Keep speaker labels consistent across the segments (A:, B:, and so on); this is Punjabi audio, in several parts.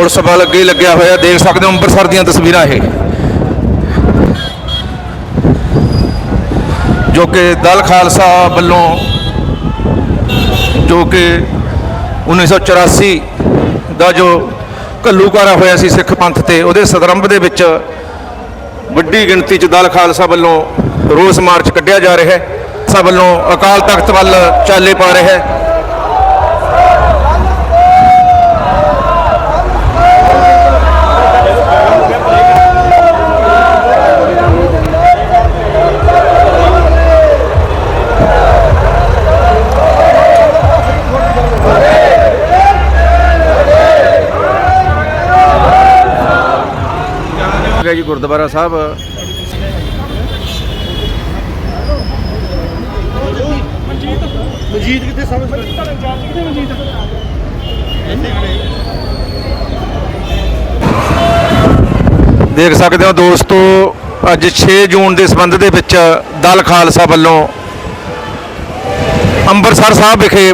A: ਪੁਲਿਸ ਬਲ ਅੱਗੇ ਲੱਗਿਆ ਹੋਇਆ, ਦੇਖ ਸਕਦੇ ਹੋ ਅੰਮ੍ਰਿਤਸਰ ਦੀਆਂ ਤਸਵੀਰਾਂ ਇਹ। ਜੋ ਕਿ ਦਲ ਖਾਲਸਾ ਵੱਲੋਂ, ਜੋ ਕਿ 1984 ਦਾ ਜੋ ਘੱਲੂਕਾਰਾ ਹੋਇਆ ਸੀ ਸਿੱਖ ਪੰਥ ਤੇ, ਉਹਦੇ ਸਦਰੰਭ ਦੇ ਵਿੱਚ ਵੱਡੀ ਗਿਣਤੀ 'ਚ ਦਲ ਖਾਲਸਾ ਵੱਲੋਂ ਰੋਸ ਮਾਰਚ ਕੱਢਿਆ ਜਾ ਰਿਹਾ ਹੈ। ਸਭ ਵੱਲੋਂ ਅਕਾਲ ਤਖਤ ਵੱਲ ਚਾਲੇ ਪਾ ਰਿਹਾ ਹੈ। ਹੈ ਜੀ ਗੁਰਦੁਆਰਾ ਸਾਹਿਬ।
B: ਮਜੀਦ ਕਿੱਥੇ ਸਮਝ ਕਿੱਥੇ
A: ਦੇਖ ਸਕਦੇ ਹੋ ਦੋਸਤੋ ਅੱਜ 6 ਜੂਨ ਦੇ ਸੰਬੰਧ ਦੇ ਵਿੱਚ ਦਲ ਖਾਲਸਾ ਵੱਲੋਂ ਅੰਮ੍ਰਿਤਸਰ ਸਾਹਿਬ ਵਿਖੇ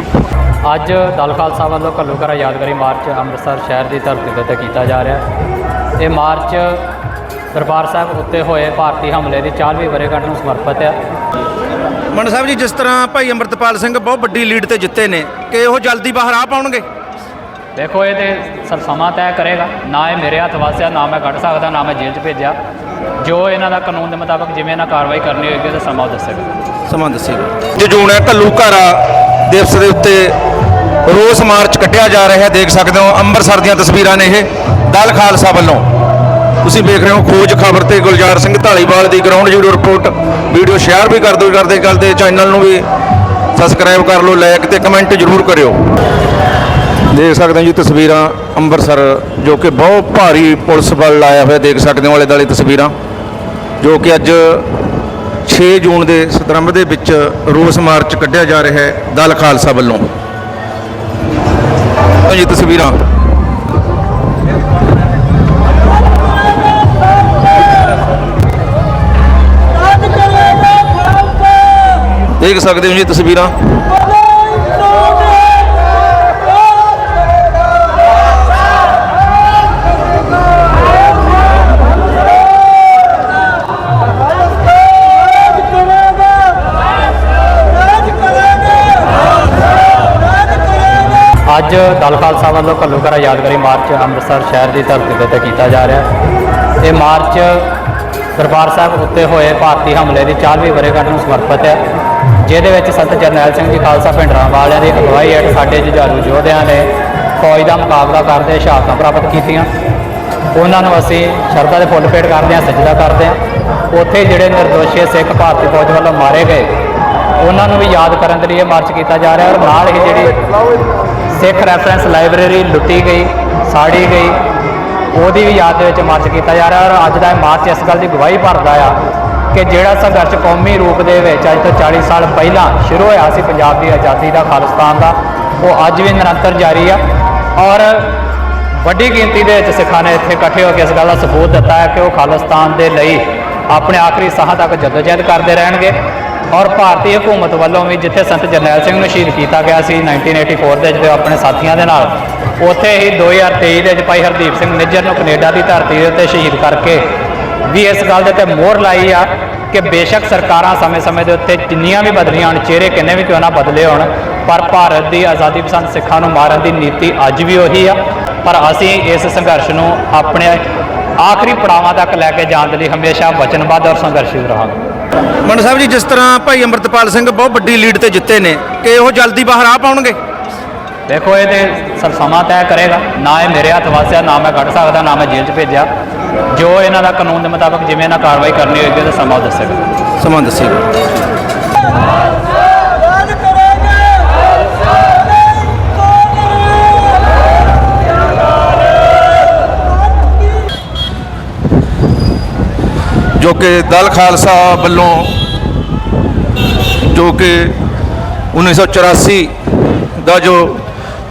C: ਅੱਜ ਦਲ ਖਾਲਸਾ ਵੱਲੋਂ ਘੱਲੂਘਾਰਾ ਯਾਦਗਾਰੀ ਮਾਰਚ ਅੰਮ੍ਰਿਤਸਰ ਸ਼ਹਿਰ ਦੀ ਧਰਤੀ ਦੇ ਉੱਤੇ ਕੀਤਾ ਜਾ ਰਿਹਾ ਹੈ। ਇਹ ਮਾਰਚ ਦਰਬਾਰ ਸਾਹਿਬ ਉੱਤੇ ਹੋਏ ਭਾਰਤੀ ਹਮਲੇ ਦੀ 40ਵੀਂ ਵਰ੍ਹੇਗੰਢ ਨੂੰ ਸਮਰਪਿਤ ਹੈ
A: ਮਨ ਸਾਹਿਬ ਜੀ ਜਿਸ ਤਰ੍ਹਾਂ ਭਾਈ ਅੰਮ੍ਰਿਤਪਾਲ ਸਿੰਘ ਬਹੁਤ ਵੱਡੀ ਲੀਡ ਤੇ ਜਿੱਤੇ ਨੇ ਕਿ ਉਹ ਜਲਦੀ ਬਾਹਰ ਆ ਪਾਉਣਗੇ?
C: ਦੇਖੋ ਇਹ ਤੇ ਸਰ ਸਮਾਂ ਤੈਅ ਕਰੇਗਾ। ਨਾ ਇਹ ਮੇਰੇ ਹੱਥ ਵਾਸਿਆ ਨਾ ਮੈਂ ਕੱਢ ਸਕਦਾ ਨਾ ਮੈਂ ਜੇਲ੍ਹ 'ਚ ਭੇਜਿਆ। ਜੋ ਇਹਨਾਂ ਦਾ ਕਾਨੂੰਨ ਦੇ ਮੁਤਾਬਕ ਜਿਵੇਂ ਇਹਨਾਂ ਕਾਰਵਾਈ ਕਰਨੀ ਹੋਏਗੀ ਤਾਂ ਸਮਾਂ ਉਹ ਦੱਸੇਗਾ।
A: ਸਮਾਂ ਦੱਸੇਗਾ। ਜੋ ਜੂਨ ਹੈ ਘੱਲੂਘਾਰਾ ਦਿਵਸ ਦੇ ਉੱਤੇ ਰੋਸ ਮਾਰਚ ਕੱਢਿਆ ਜਾ ਰਿਹਾ ਹੈ ਦੇਖ ਸਕਦੇ ਹੋ ਅੰਮ੍ਰਿਤਸਰ ਦੀਆਂ ਤਸਵੀਰਾਂ ਨੇ ਇਹ। ਦਲ ਖਾਲਸਾ ਵੱਲੋਂ ਤੁਸੀਂ ਵੇਖ ਰਹੇ ਹੋ ਖੋਜ ਖਬਰ ਤੇ ਗੁਲਜ਼ਾਰ ਸਿੰਘ ਢਾਲੀਵਾਲ ਦੀ ground zero report video share ਵੀ ਕਰ ਦਿਓ ਕਰਦੇ ਕਰਦੇ ਚੈਨਲ ਨੂੰ ਵੀ ਸਬਸਕ੍ਰਾਈਬ ਕਰ ਲਓ ਲਾਈਕ ਤੇ ਕਮੈਂਟ ਜ਼ਰੂਰ ਕਰਿਓ। ਦੇਖ ਸਕਦੇ ਹੋ ਜੀ ਤਸਵੀਰਾਂ ਅੰਮ੍ਰਿਤਸਰ, ਜੋ ਕਿ ਬਹੁਤ ਭਾਰੀ ਪੁਲਿਸ ਬਲ ਲਾਇਆ ਹੋਇਆ ਦੇਖ ਸਕਦੇ ਹੋ ਆਲੇ ਦੁਆਲੇ ਤਸਵੀਰਾਂ, ਜੋ ਕਿ ਅੱਜ 6 ਜੂਨ ਦੇ ਸਤਰੰਭ ਦੇ ਵਿੱਚ ਰੋਸ ਮਾਰਚ ਕੱਢਿਆ ਜਾ ਰਿਹਾ ਹੈ ਦਲ ਖਾਲਸਾ ਵੱਲੋਂ। ਆਹ ਜੀ ਤਸਵੀਰਾਂ। ਸਕਦੇ ਹੋ ਜੀ ਤਸਵੀਰਾਂ?
C: ਅੱਜ ਦਲ ਖਾਲਸਾ ਵੱਲੋਂ ਘੱਲੂਘਾਰਾ ਯਾਦਗਾਰੀ ਮਾਰਚ ਅੰਮ੍ਰਿਤਸਰ ਸ਼ਹਿਰ ਦੀ ਧਰਤੀ ਦੇ ਉੱਤੇ ਕੀਤਾ ਜਾ ਰਿਹਾ ਹੈ। ਇਹ ਮਾਰਚ ਦਰਬਾਰ ਸਾਹਿਬ ਉੱਤੇ ਹੋਏ ਭਾਰਤੀ ਹਮਲੇ ਦੀ 40ਵੀਂ ਵਰ੍ਹੇਗੰਢ ਨੂੰ ਸਮਰਪਿਤ ਹੈ। ਜਿਹਦੇ ਵਿੱਚ ਸੰਤ ਜਰਨੈਲ ਸਿੰਘ ਜੀ ਖਾਲਸਾ ਭਿੰਡਰਾਂ ਵਾਲਿਆਂ ਦੀ ਅਗਵਾਈ ਹੇਠ ਸਾਡੇ ਜੁਝਾਰੂ ਯੋਧਿਆਂ ਨੇ ਫੌਜ ਦਾ ਮੁਕਾਬਲਾ ਕਰਦੇ ਸ਼ਹਾਦਤਾਂ ਪ੍ਰਾਪਤ ਕੀਤੀਆਂ। ਉਹਨਾਂ ਨੂੰ ਅਸੀਂ ਸ਼ਰਧਾ ਦੇ ਫੁੱਲ ਭੇਟ ਕਰਦੇ ਹਾਂ, ਸਜਦਾ ਕਰਦੇ ਹਾਂ। ਉੱਥੇ ਜਿਹੜੇ ਨਿਰਦੋਸ਼ੀ ਸਿੱਖ ਭਾਰਤੀ ਫੌਜ ਵੱਲੋਂ ਮਾਰੇ ਗਏ, ਉਹਨਾਂ ਨੂੰ ਵੀ ਯਾਦ ਕਰਨ ਦੇ ਲਈ ਇਹ ਮਾਰਚ ਕੀਤਾ ਜਾ ਰਿਹਾ ਔਰ ਨਾਲ ਹੀ ਜਿਹੜੀ ਸਿੱਖ ਰੈਫਰੈਂਸ ਲਾਇਬ੍ਰੇਰੀ ਲੁੱਟੀ ਗਈ, ਸਾੜੀ ਗਈ, ਉਹਦੀ ਵੀ ਯਾਦ ਦੇ ਵਿੱਚ ਮਾਰਚ ਕੀਤਾ ਜਾ ਰਿਹਾ ਔਰ ਅੱਜ ਦਾ ਇਹ ਮਾਰਚ ਇਸ ਗੱਲ ਦੀ ਗਵਾਹੀ ਭਰਦਾ ਆ ਕਿ ਜਿਹੜਾ ਸੰਘਰਸ਼ ਕੌਮੀ ਰੂਪ ਦੇ ਵਿੱਚ ਅੱਜ ਤੋਂ 40 ਸਾਲ ਪਹਿਲਾਂ ਸ਼ੁਰੂ ਹੋਇਆ ਸੀ ਪੰਜਾਬ ਦੀ ਆਜ਼ਾਦੀ ਦਾ, ਖਾਲਿਸਤਾਨ ਦਾ, ਉਹ ਅੱਜ ਵੀ ਨਿਰੰਤਰ ਜਾਰੀ ਆ। ਔਰ ਵੱਡੀ ਗਿਣਤੀ ਦੇ ਵਿੱਚ ਸਿੱਖਾਂ ਨੇ ਇੱਥੇ ਇਕੱਠੇ ਹੋ ਕੇ ਇਸ ਗੱਲ ਦਾ ਸਬੂਤ ਦਿੱਤਾ ਹੈ ਕਿ ਉਹ ਖਾਲਿਸਤਾਨ ਦੇ ਲਈ ਆਪਣੇ ਆਖਰੀ ਸਾਹਾਂ ਤੱਕ ਜਦੋਜਹਿਦ ਕਰਦੇ ਰਹਿਣਗੇ। ਔਰ ਭਾਰਤੀ ਹਕੂਮਤ ਵੱਲੋਂ ਵੀ ਜਿੱਥੇ ਸੰਤ ਜਰਨੈਲ ਸਿੰਘ ਨੂੰ ਸ਼ਹੀਦ ਕੀਤਾ ਗਿਆ ਸੀ 1984 ਦੇ ਵਿੱਚ ਆਪਣੇ ਸਾਥੀਆਂ ਦੇ ਨਾਲ, ਉੱਥੇ ਹੀ 2023 ਦੇ ਵਿੱਚ ਭਾਈ ਹਰਦੀਪ ਸਿੰਘ ਨਿੱਜਰ ਨੂੰ ਕੈਨੇਡਾ ਦੀ ਧਰਤੀ ਦੇ ਉੱਤੇ ਸ਼ਹੀਦ ਕਰਕੇ ਵੀ ਇਸ ਗੱਲ ਦੇ ਤੇ ਮੋਹਰ ਲਾਈ ਆ। ਕਿ ਬੇਸ਼ੱਕ ਸਰਕਾਰਾਂ ਸਮੇਂ-ਸਮੇਂ ਦੇ ਉੱਤੇ ਜਿੰਨੀਆਂ ਵੀ ਬਦਲੀਆਂ ਹੋਣ ਚਿਹਰੇ ਕਿੰਨੇ ਵੀ ਕਿਉਂ ਨਾ ਬਦਲੇ ਹੋਣ ਪਰ ਭਾਰਤ ਦੀ ਆਜ਼ਾਦੀ ਪਸੰਦ ਸਿੱਖਾਂ ਨੂੰ ਮਾਰਨ ਦੀ ਨੀਤੀ ਅੱਜ ਵੀ ਉਹੀ ਆ। ਪਰ ਅਸੀਂ ਇਸ ਸੰਘਰਸ਼ ਨੂੰ ਆਪਣੇ ਆਖਰੀ ਪੜਾਵਾਂ ਤੱਕ ਲੈ ਕੇ ਜਾਣ ਦੇ ਲਈ ਹਮੇਸ਼ਾ ਵਚਨਬੱਧ ਔਰ ਸੰਘਰਸ਼ੀਲ ਰਹਾਂਗੇ।
A: ਮਨ ਸਾਹਿਬ ਜੀ ਜਿਸ ਤਰ੍ਹਾਂ ਭਾਈ ਅੰਮ੍ਰਿਤਪਾਲ ਸਿੰਘ ਬਹੁਤ ਵੱਡੀ ਲੀਡ ਤੇ ਜਿੱਤੇ ਨੇ ਕਿ ਉਹ ਜਲਦੀ ਬਾਹਰ ਆ ਪਾਉਣਗੇ?
C: ਦੇਖੋ ਇਹ ਤੇ ਸਰ ਸਮਾਂ ਤੈਅ ਕਰੇਗਾ। ਨਾ ਇਹ ਮੇਰੇ ਹੱਥ ਵਾਸਿਆ ਨਾ ਮੈਂ ਕੱਢ ਸਕਦਾ ਨਾ ਮੈਂ ਜੇਲ੍ਹ 'ਚ ਭੇਜਿਆ। ਜੋ ਇਹਨਾਂ ਦਾ ਕਾਨੂੰਨ ਦੇ ਮੁਤਾਬਕ ਜਿਵੇਂ ਇਹਨਾਂ ਕਾਰਵਾਈ ਕਰਨੀ ਹੋਏਗੀ ਤਾਂ ਸਮਾਂ ਦੱਸੇਗਾ।
A: ਸਮਾਂ ਦੱਸੇਗਾ। ਜੋ ਕਿ ਦਲ ਖਾਲਸਾ ਵੱਲੋਂ ਜੋ ਕਿ 1984 ਦਾ ਜੋ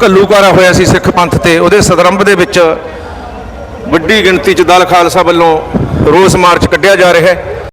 A: ਘੱਲੂਕਾਰਾ ਹੋਇਆ ਸੀ ਸਿੱਖ ਪੰਥ ਤੇ, ਉਹਦੇ ਸਦਰੰਭ ਦੇ ਵਿੱਚ ਵੱਡੀ ਗਿਣਤੀ 'ਚ ਦਲ ਖਾਲਸਾ ਵੱਲੋਂ ਰੋਸ ਮਾਰਚ ਕੱਢਿਆ ਜਾ ਰਿਹਾ ਹੈ।